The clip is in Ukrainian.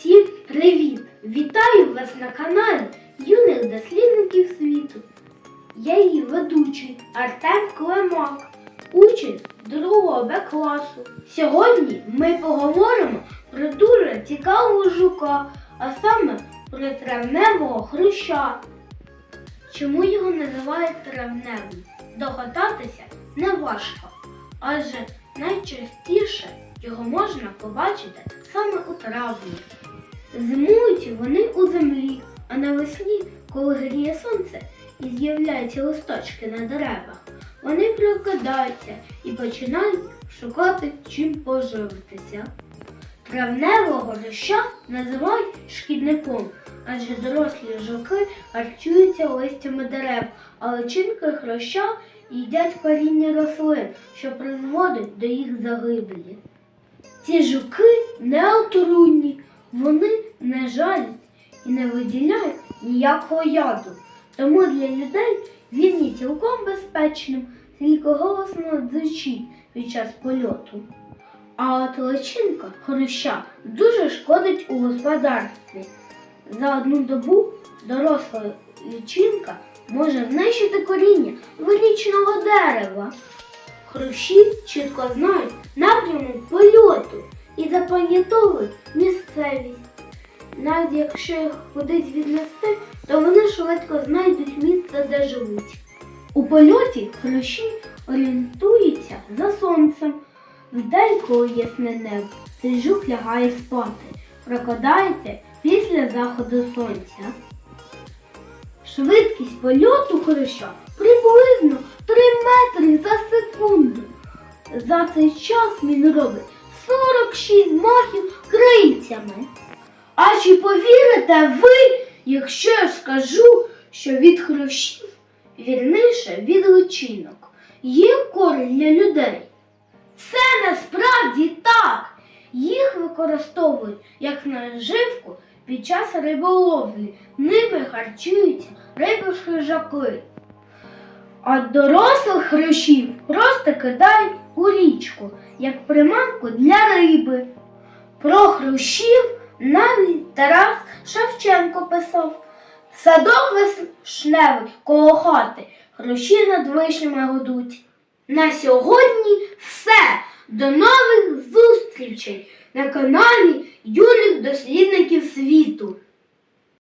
Всім привіт! Вітаю вас на каналі юних дослідників світу. Я її ведучий Артем Климак, учень 2 Б класу. Сьогодні ми поговоримо про дуже цікавого жука, а саме про травневого хруща. Чому його називають травневим? Догадатися не важко, адже найчастіше його можна побачити саме у травні. Зимують вони у землі, а навесні, коли гріє сонце і з'являються листочки на деревах, вони прокидаються і починають шукати чим поживитися. Травневого роща називають шкідником, адже дорослі жуки харчуються листями дерев, а личинки хроща їдять коріння рослин, що призводить до їх загибелі. Ці жуки не отруйні, вони не жалять і не виділяють ніякого яду. Тому для людей він є цілком безпечним, тільки голосно дзичить під час польоту. А от личинка хруща дуже шкодить у господарстві. За одну добу доросла личинка може знищити коріння величного дерева. Хрущі чітко знають напрямок польоту і запам'ятовують місцевість. Навіть якщо їх кудись віднести, то вони швидко знайдуть місце, де живуть. У польоті хрущі орієнтуються за сонцем. Вдаль, коли ясне небо, цей жук лягає спати, прокидається після заходу сонця. Швидкість польоту хруща приблизно 3 метри за секунду. За цей час він робить 46 махів крильцями. А чи повірите ви, якщо я скажу, що від хрущів, вірніше від личинок, є користь для людей? Це насправді так. Їх використовують як наживку під час риболовлі. Ними харчуються риби хижаки. А дорослих хрущів просто кидають у річку, як приманку для риби. Про хрущів навіть Тарас Шевченко писав. Садок вишневий коло хати, хрущі над вишнями годуть. На сьогодні все. До нових зустрічей на каналі юних дослідників світу.